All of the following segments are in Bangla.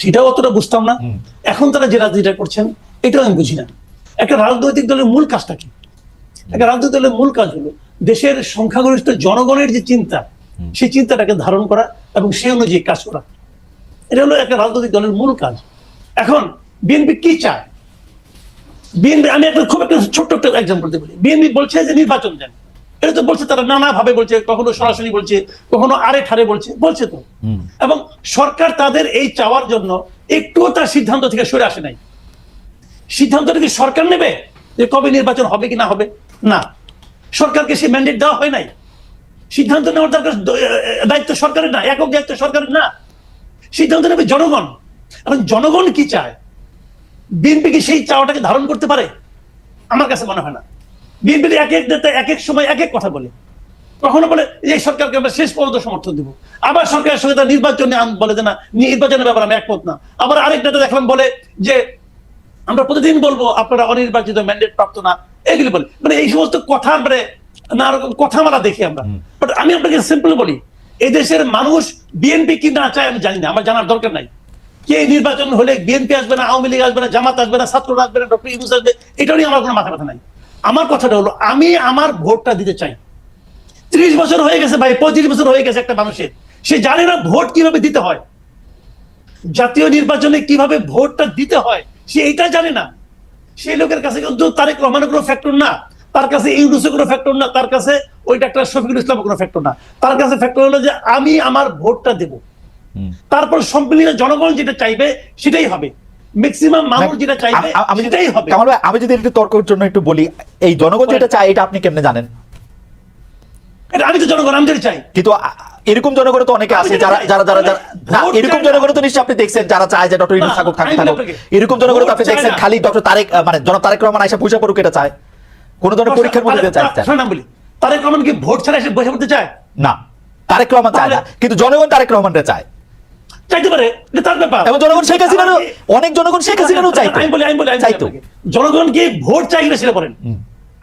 সেটাও অতটা বুঝতাম না। এখন তারা যে রাজনীতিটা করছেন এটাও আমি বুঝি না। একটা রাজনৈতিক দলের মূল কাজটা কি? একটা রাজনৈতিক দলের মূল কাজ হলো দেশের সংখ্যাগরিষ্ঠ জনগণের যে চিন্তা সেই চিন্তাটাকে ধারণ করা এবং সেই অনুযায়ী কাজ করা। এটা হলো একটা রাজনৈতিক দলের মূল কাজ। এখন বিএনপি কি চায়? বিএনপি আমি একটা খুব একটা ছোট্ট একটা এক্সাম্পল দিয়ে বলি। বিএনপি বলছে যে নির্বাচন দেন। এটা তো বলছে তারা নানা ভাবে বলছে কখনো সরাসরি বলছে কখনো আরে ঠারে বলছে বলছে তো। এবং সরকার তাদের এই চাওয়ার জন্য একটুও তার সিদ্ধান্ত থেকে সরে আসে নাই। সিদ্ধান্তটা কি সরকার নেবে যে কবে নির্বাচন হবে কি না হবে? না। সরকারকে সে ম্যান্ডেট দেওয়া হয় নাই। সিদ্ধান্ত নেওয়ার দরকার দায়িত্ব সরকারের না একক দায়িত্ব সরকারের না। সিদ্ধান্ত নেবে জনগণ। এখন জনগণ কি চায়? বিএনপি কি সেই চাওয়াটাকে ধারণ করতে পারে? আমার কাছে মনে হয় না। বিএনপি এক এক নেতা এক এক সময় এক এক কথা বলে। কখনো বলে এই সরকারকে আমরা শেষ পর্যন্ত সমর্থন দিব। আবার সরকারের সঙ্গে তার নির্বাচন বলে যে না নির্বাচনের ব্যাপারে আমি একমত না। আবার আরেক নেতা দেখলাম বলে যে আমরা প্রতিদিন বলব আপনারা অনির্বাচিত ম্যান্ডেট প্রাপ্ত না। এগুলি বলে। মানে এই সমস্ত কথা মানে নানা রকম কথা আমরা। দেখি আমরা বাট আমি আপনাকে সিম্পল বলি এই দেশের মানুষ বিএনপি কি না চায় আমি জানি না আমার জানার দরকার নাই। কে নির্বাচন হলে বিএনপি আসবে না আওয়ামী লীগ আসবে না জামাত আসবে না ছাত্ররা আসবে না ডক্টর ইউনুস আসবে এটা নিয়ে আমার কোনো মাথা ব্যথা নাই। আমার কথাটা হলো আমি আমার ভোটটা দিতে চাই। ত্রিশ বছর হয়ে গেছে ভাই পঁয়ত্রিশ বছর হয়ে গেছে একটা মানুষের। সে জানে না ভোট কীভাবে দিতে হয়। জাতীয় নির্বাচনে কীভাবে ভোটটা দিতে হয় সে এটা জানে না। সেই লোকের কাছে কিন্তু তারেক রহমানের কোনো ফ্যাক্টর না। তার কাছে ইউনুসের কোনো ফ্যাক্টর না। তার কাছে ওই ডাক্তার শফিকুল ইসলামের কোনো ফ্যাক্টর না। তার কাছে ফ্যাক্টর হলো যে আমি আমার ভোটটা দেব। তারপর সম্মিলিত জনগণ যেটা চাইবে সেটাই হবে। ম্যাক্সিমাম মানুষ যেটা চাইবে আমি যদি সেটাই হবে। কামাল ভাই, আমি যদি একটু তর্কের জন্য একটু বলি এই জনগণ যেটা চায় এটা আপনি কেমনে জানেন? এটা আমি তো জনগণ আমি যেটা চাই। কিন্তু এরকম জনগণ তো অনেকে আছে যারা যারা যারা এরকম জনগণ তো নিশ্চয়ই আপনি দেখছেন যারা চায় যে ডক্টর ইউনুস না, থাকুক থাকুক থাকুক এরকম জনগণ তো আপনি দেখছেন খালি ডক্টর তারেক মানে জনাব তারেক রহমান আয়সা পয়সা পড়ুক এটা চায়। কোন ধরনের পরীক্ষার মধ্যে চাইছেন বলি তারেক রহমান কি ভোট ছাড়া এসে বসে পড়তে চায়? না তারেক রহমান চায় না কিন্তু জনগণ তারেক রহমানরে চায়। চাইতে পারে এটা তার ব্যাপার। এবং জনগণ শেখ হাসিনারও অনেক জনগণ শেখ হাসিনারও চাইতো। আমি বলি আমি বলি চাইতো। জনগণ গিয়ে ভোট চাই না সেটা বলেন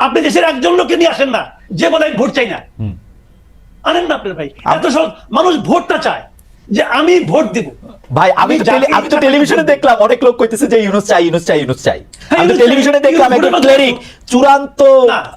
আপনি দেশের একজন লোককে নিয়ে আসেন না যে বলে ভোট চাই না। আনেন না আপনার ভাই। এত সব মানুষ ভোটটা চায়। যে আমি ভোট দিব। ভাই আমি টেলি- আমি তো টেলিভিশনে দেখলাম অনেক লোক কইতেছে যে ইউনুস চাই ইউনুস চাই ইউনুস চাই। হ্যাঁ, আমি তো টেলিভিশনে দেখলাম একজন ক্লেরিক চূড়ান্ত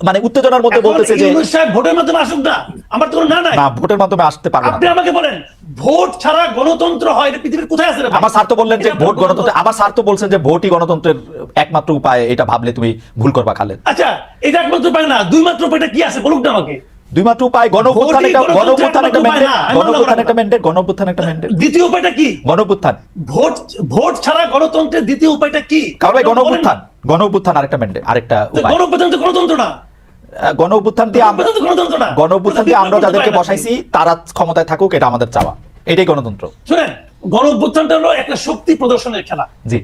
মানে উত্তেজনার মধ্যে বলতেছে যে ইউনুস সাহেব ভোটের মাধ্যমে আসুক না আমার তো না নাই। না ভোটের মাধ্যমে আসতে পারবে না। আপনি আমাকে বলেন ভোট ছাড়া গণতন্ত্র হয় এটা পৃথিবীর কোথায় আছে? আমার স্যার তো বললেন যে ভোট গণতন্ত্র। আমার স্যার তো বলছেন যে ভোটই গণতন্ত্রের একমাত্র উপায় এটা ভাবলে তুমি ভুল করবা খালেদ আচ্ছা এটা একমাত্র উপায় না দুই মাত্র উপায়টা কি আছে বলুক না আমাকে। দুই মাত্র উপায় গণ ভোটই অভ্যুত্থান একটা গণ গণতন্ত্রের অভ্যুত্থান একটা ম্যান্ডেট না, আমি গণ মানলাম অভ্যুত্থান না। একটা ম্যান্ডেট গণ অভ্যুত্থান একটা ম্যান্ডেট দ্বিতীয় উপায়টা কি? গণ অভ্যুত্থান ভোট ভোট ছাড়া গণতন্ত্রের দ্বিতীয় উপায়টা কি? কারণ ভাই গণ বলেন। অভ্যুত্থান গণ অভ্যুত্থান আরেকটা ম্যান্ডেট আরেকটা উপায়। গণপ্রজাতন্ত্র তো গণতন্ত্র না গণ দিয়ে গণ অভ্যুত্থান দিয়ে আমরা যাদেরকে বসাইছি তারা ক্ষমতায় থাকুক এটা আমাদের চাওয়া। এটাই গণতন্ত্র। শুনেন গণ অভ্যুত্থানটা হলো একটা শক্তি প্রদর্শনের খেলা। জি।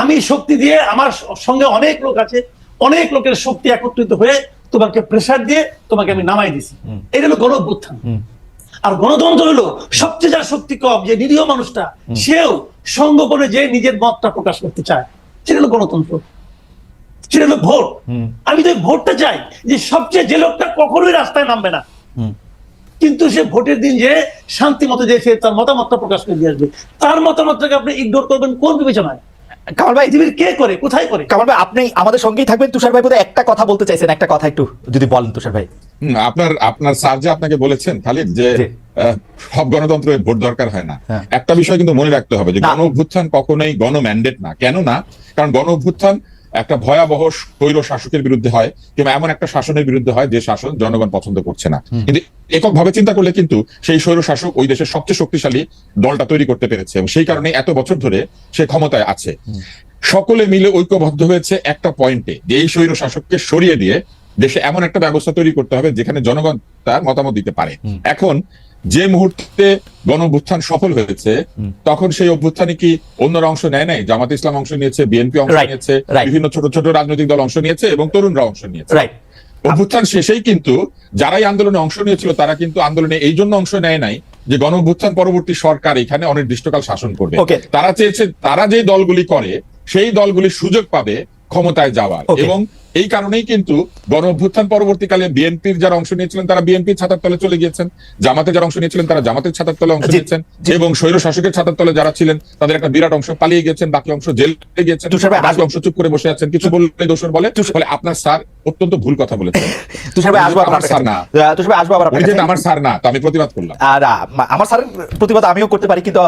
আমি শক্তি দিয়ে আমার সঙ্গে অনেক লোক আছে অনেক লোকের শক্তি একত্রিত হয়ে তোমাকে প্রেসার দিয়ে তোমাকে আমি নামাই দিছি। এটা হলো গণ অভ্যুত্থান আর গণতন্ত্র হলো সবচেয়ে যার শক্তি কম যে নিরীহ মানুষটা সেও সঙ্গ করে যে নিজের মতটা প্রকাশ করতে চায় সেটা হলো গণতন্ত্র। সেটা হলো ভোট। আমি তো ভোটটা চাই যে সবচেয়ে যে লোকটা কখনোই রাস্তায় নামবে না। কিন্তু সে ভোটের দিন যে শান্তি মতো যে সে তার মতামতটা প্রকাশ করে দিয়ে আসবে তার মতামতটাকে আপনি ইগনোর করবেন কোন বিবেচনায়? কামাল ভাই পৃথিবীর কে করে? কোথায় করে? কামাল ভাই আপনি আমাদের সঙ্গেই থাকবেন। তুষার ভাই বোধহয় একটা কথা বলতে চাইছেন। একটা কথা একটু যদি বলেন তুষার ভাই। হুম, আপনার আপনার স্যার যে আপনাকে বলেছেন খালিদ যে আহ, সব গণতন্ত্রের ভোট দরকার হয় না। হ্যাঁ। একটা বিষয় কিন্তু মনে রাখতে হবে যে। গণ অভ্যুত্থান কখনোই গণ ম্যান্ডেট না। কেন না কারণ গণ অভ্যুত্থান একটা ভয়াবহ স্বৈর শাসকের বিরুদ্ধে হয় কিংবা এমন একটা শাসনের বিরুদ্ধে হয় যে শাসন জনগণ পছন্দ করছে না। কিন্তু এককভাবে চিন্তা করলে কিন্তু সেই স্বৈর শাসক ওই দেশের সবচেয়ে শক্তিশালী দলটা তৈরি করতে পেরেছে এবং সেই কারণে এত বছর ধরে সে ক্ষমতায় আছে। সকলে মিলে ঐক্যবদ্ধ হয়েছে একটা পয়েন্টে যে এই স্বৈর শাসককে সরিয়ে দিয়ে দেশে এমন একটা ব্যবস্থা তৈরি করতে হবে যেখানে জনগণ তার মতামত দিতে পারে। এখন যে মুহূর্তে গণ অভ্যুত্থান সফল হয়েছে তখন সেই অভ্যুত্থানে কি অন্যরা অংশ নেয় নাই? জামাত ইসলাম অংশ নিয়েছে বিএনপি অংশ নিয়েছে বিভিন্ন ছোট ছোট রাজনৈতিক দল অংশ নিয়েছে এবং তরুণরা অংশ নিয়েছে। অভ্যুত্থান শেষেই কিন্তু যারাই আন্দোলনে অংশ নিয়েছিল তারা কিন্তু আন্দোলনে এই জন্য অংশ নেয় নাই যে গণ অভ্যুত্থান পরবর্তী সরকার এখানে অনির্দিষ্টকাল শাসন করবে। তারা চেয়েছে তারা যে দলগুলি করে সেই দলগুলি সুযোগ পাবে ক্ষমতায় যাওয়ার। এবং এই কারণেই কিন্তু গণ অভ্যুত্থান পরবর্তীকালে বিএনপির যারা অংশ নিয়েছিলেন তারা বিএনপির ছাতার তলে চলে গিয়েছেন। জামাতে যারা অংশ নিয়েছিলেন তারা জামাতের ছাতার তলে অংশ নিয়েছেন। এবং স্বৈর শাসকের ছাতার তলে যারা ছিলেন তাদের একটা বিরাট অংশ পালিয়ে গেছেন বাকি অংশ জেলে গিয়েছেন। বাকি অংশ চুপ করে বসে আছেন। কিছু বললে দোষর বলে বলে আপনার স্যার অত্যন্ত ভুল কথা বলেছেন। যেহেতু আমার স্যার না তো আমি প্রতিবাদ করলাম। আমার স্যারের প্রতিবাদ আমিও করতে পারি কিন্তু